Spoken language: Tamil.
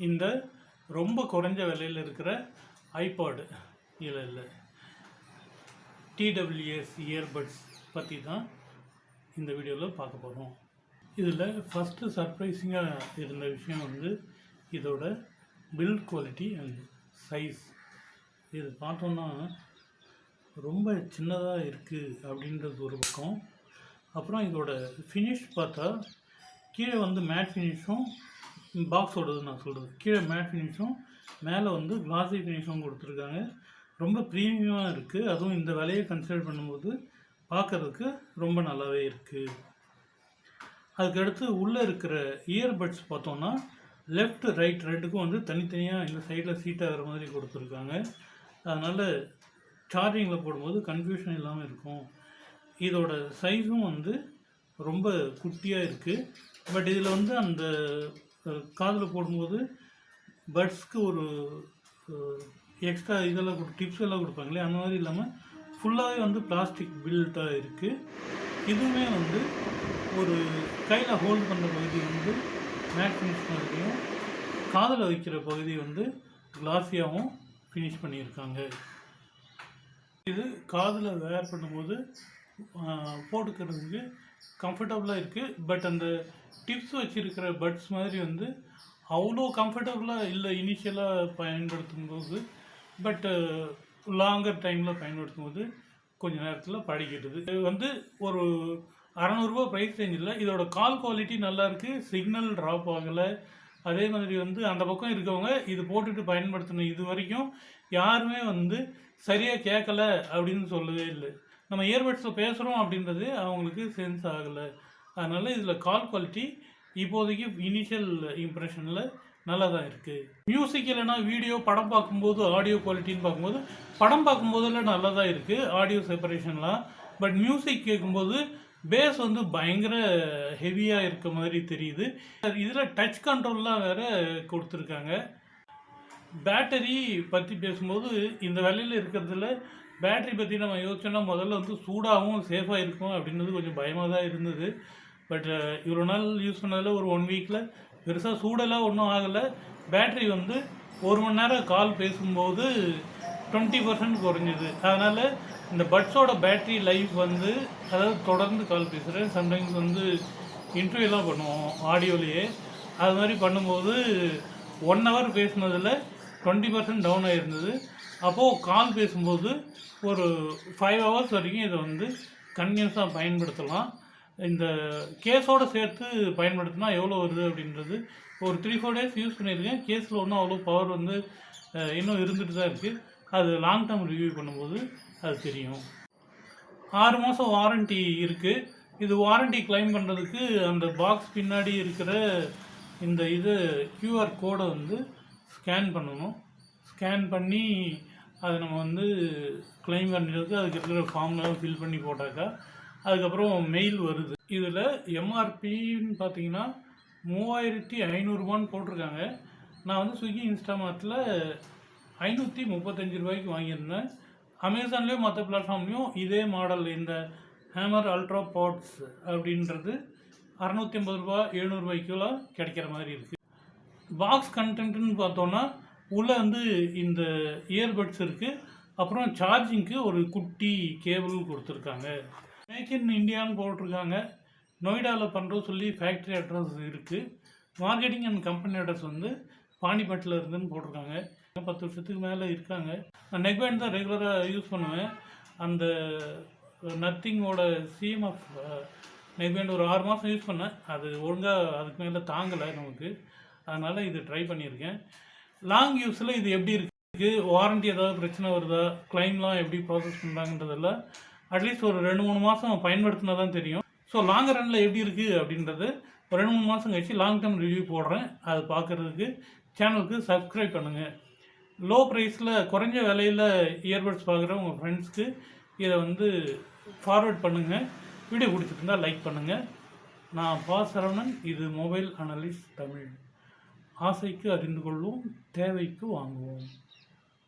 இந்த ரொம்ப குறைஞ்ச விலையில் இருக்கிற ஐபாடு இல்லை. இல்லை டிடபிள்யூஎஸ் இயர்பட்ஸ் பற்றி தான் இந்த வீடியோவில் பார்க்க போகிறோம் இதில் ஃபஸ்ட்டு சர்ப்ரைசிங்காக இருந்த விஷயம் வந்து இதோட பில்ட் குவாலிட்டி அண்ட் சைஸ் இது பார்த்தோன்னா ரொம்ப சின்னதாக இருக்குது அப்படின்றது ஒரு பக்கம். அப்புறம் இதோட ஃபினிஷ் பார்த்தா கீழே வந்து மேட் ஃபினிஷும் பாக்ஸோடது நான் சொல்கிறது கீழே மேட் ஃபினிஷும் மேலே வந்து கிளாசி ஃபினிஷும் கொடுத்துருக்காங்க. ரொம்ப ப்ரீமியமாக இருக்குது அதுவும் இந்த விலையை கன்சிடர் பண்ணும்போது பார்க்கறதுக்கு ரொம்ப நல்லாவே இருக்குது அதுக்கடுத்து உள்ளே இருக்கிற இயர்பட்ஸ் பார்த்தோன்னா லெஃப்ட் ரைட் ரெண்டுக்கும் வந்து தனித்தனியாக இந்த சைடில் சீட் ஆகிற மாதிரி கொடுத்துருக்காங்க. அதனால் சார்ஜிங்கில் போடும்போது கன்ஃபியூஷன் இல்லாமல் இருக்கும். இதோட சைஸும் வந்து ரொம்ப குட்டியாக இருக்குது பட் இதில் வந்து அந்த காதில் போடும்போது பட்ஸ்க்கு ஒரு எக்ஸ்ட்ரா இதெல்லாம் கொடு டிப்ஸ் எல்லாம் கொடுப்பாங்களே அந்த மாதிரி இல்லாமல் ஃபுல்லாகவே வந்து பிளாஸ்டிக் பில்ட்டாக இருக்குது இதுவுமே வந்து ஒரு கையில் ஹோல்ட் பண்ணுற பகுதி வந்து மேட் ஃபினிஷ் மாதிரியும் காதில் வைக்கிற பகுதி வந்து கிளாஸியாகவும் ஃபினிஷ் பண்ணியிருக்காங்க. இது காதில் வேர் பண்ணும்போது போட்டுக்கிறதுக்கு கம்ஃபர்டபுளாக இருக்குது பட் அந்த டிப்ஸ் வச்சுருக்கிற பட்ஸ் மாதிரி வந்து அவ்வளோ கம்ஃபர்டபுளாக இல்லை இனிஷியலாக பயன்படுத்தும் போது பட் லாங்கர் டைமில் பயன்படுத்தும் போது கொஞ்ச நேரத்தில் பழகிடுது இது வந்து ஒரு அறநூறுபா ப்ரைஸ் ரேஞ்சில் இதோட கால் குவாலிட்டி நல்லா இருக்குது சிக்னல் ட்ராப் ஆகலை. அதே மாதிரி வந்து அந்த பக்கம் இருக்கவங்க இது போட்டுட்டு பயன்படுத்தின இது வரைக்கும் யாருமே வந்து சரியாக கேட்கல அப்படின்னு சொல்லவே இல்லை. நம்ம இயர்பட்ஸில் பேசுகிறோம் அப்படின்றது அவங்களுக்கு சென்ஸ் ஆகலை. அதனால் இதில் கால் குவாலிட்டி இப்போதைக்கு இனிஷியல் இம்ப்ரெஷனில் நல்லா தான் இருக்குது மியூசிக் இல்லைனா வீடியோ படம் பார்க்கும்போது ஆடியோ குவாலிட்டின்னு பார்க்கும்போது படம் பார்க்கும்போதெல்லாம் நல்லா தான் இருக்குது ஆடியோ செப்பரேஷன்லாம் பட் மியூசிக் கேட்கும்போது பேஸ் வந்து பயங்கர ஹெவியாக இருக்க மாதிரி தெரியுது. இதில் டச் கண்ட்ரோல்லாம் வேறு கொடுத்துருக்காங்க. பேட்டரி பற்றி பேசும்போது இந்த வேலையில் இருக்கிறதுல பேட்டரி பற்றி நம்ம யோசிச்சோன்னா முதல்ல வந்து சூடாகவும் சேஃபாக இருக்கும் அப்படின்றது கொஞ்சம் பயமாக தான் இருந்தது பட் uh, இவ்வளோ நாள் யூஸ் பண்ணதில் ஒரு ஒன் வீக்கில் பெருசாக சூடெல்லாம் ஒன்றும் ஆகலை. பேட்டரி வந்து ஒரு மணி நேரம் கால் பேசும்போது டுவெண்ட்டி பர்சன்ட் குறைஞ்சிது. அதனால் இந்த பட்ஸோட பேட்டரி லைஃப் வந்து அதாவது தொடர்ந்து கால் பேசுகிறேன் சம்டைம்ஸ் வந்து இன்டர்வியூலாம் பண்ணுவோம் ஆடியோலேயே அது மாதிரி பண்ணும்போது ஒன் ஹவர் பேசுனதில் டுவெண்ட்டி பர்சன்ட் டவுன் ஆகிருந்தது அப்போது கால் பேசும்போது ஒரு ஃபைவ் ஹவர்ஸ் வரைக்கும் இதை வந்து கன்டினியூஸாக பயன்படுத்தலாம். இந்த கேஸோடு சேர்த்து பயன்படுத்தினா எவ்வளோ வருது அப்படின்றது ஒரு த்ரீ ஃபோர் டேஸ் யூஸ் பண்ணியிருக்கேன். கேஸில் ஒன்றும் அவ்வளோ பவர் வந்து இன்னும் இருந்துட்டு தான் இருக்குது அது லாங் டேர்ம் ரிவ்யூ பண்ணும்போது அது தெரியும். ஆறு மாதம் வாரண்டி இருக்குது இது வாரண்டி கிளைம் பண்ணுறதுக்கு அந்த பாக்ஸ் பின்னாடி இருக்கிற இந்த இது க்யூஆர் கோடை வந்து ஸ்கேன் பண்ணணும். ஸ்கேன் பண்ணி அதை நம்ம வந்து கிளைம் பண்ணுறதுக்கு அதுக்கு இருக்கிற ஃபார்ம்லாம் ஃபில் பண்ணி போட்டாக்கா அதுக்கப்புறம் மெயில் வருது. இதில் எம்ஆர்பின்னு பார்த்தீங்கன்னா மூவாயிரத்தி ஐநூறுரூபான்னு போட்டிருக்காங்க. நான் வந்து ஸ்விக்கி இன்ஸ்டாமார்ட்டில் ஐநூற்றி முப்பத்தஞ்சு ரூபாய்க்கு வாங்கியிருந்தேன். அமேசான்லேயும் மற்ற பிளாட்ஃபார்ம்லேயும் இதே மாடல் இந்த ஹேமர் அல்ட்ரா பாட்ஸ் அப்படின்றது அறநூற்றி ஐம்பது ரூபா எழுநூறுபாய்க்குலாம் கிடைக்கிற மாதிரி இருக்குது பாக்ஸ் கண்டென்ட்னு பார்த்தோன்னா உள்ளே வந்து இந்த இயர்பட்ஸ் இருக்குது அப்புறம் சார்ஜிங்க்கு ஒரு குட்டி கேபிள் கொடுத்துருக்காங்க. மேக் இன் இந்தியான்னு போட்டிருக்காங்க. நொய்டாவில் பண்ணுறோம் சொல்லி ஃபேக்ட்ரி அட்ரஸ் இருக்குது மார்க்கெட்டிங் அண்ட் கம்பெனி அட்ரஸ் வந்து பாண்டிபட்டில் இருந்துன்னு போட்டிருக்காங்க. பத்து வருஷத்துக்கு மேலே இருக்காங்க. நான் நெக் பேண்ட் தான் ரெகுலராக யூஸ் பண்ணுவேன். அந்த நத்திங்கோட சிஎம்எஃப் நெக் பேண்ட் ஒரு ஆறு மாதம் யூஸ் பண்ணேன். அது ஒழுங்காக அதுக்கு மேலே தாங்கலை நமக்கு. அதனால் இது ட்ரை பண்ணியிருக்கேன். லாங் யூஸில் இது எப்படி இருக்குது வாரண்டி ஏதாவது பிரச்சனை வருதா? கிளைம்லாம் எப்படி ப்ராசஸ் பண்ணுறாங்கன்றதெல்லாம் அட்லீஸ்ட் ஒரு ரெண்டு மூணு மாதம் பயன்படுத்தினா தான் தெரியும் ஸோ லாங் ரனில் எப்படி இருக்குது அப்படின்றது ஒரு ரெண்டு மூணு மாதம் கழிச்சு லாங் டேர்ம் ரிவ்யூ போடுறேன். அது பார்க்குறதுக்கு சேனலுக்கு சப்ஸ்கிரைப் பண்ணுங்கள் லோ ப்ரைஸில் குறைஞ்ச விலையில் இயர்பட்ஸ் பார்க்குற உங்கள் ஃப்ரெண்ட்ஸ்க்கு இதை வந்து ஃபார்வர்ட் பண்ணுங்கள் வீடியோ பிடிச்சிருந்தால் லைக் பண்ணுங்கள் நான் பா சரவணன் இது மொபைல் அனலிஸ்ட் தமிழ். ஆசைக்கு அறிந்து கொள்வோம் தேவைக்கு வாங்குவோம்.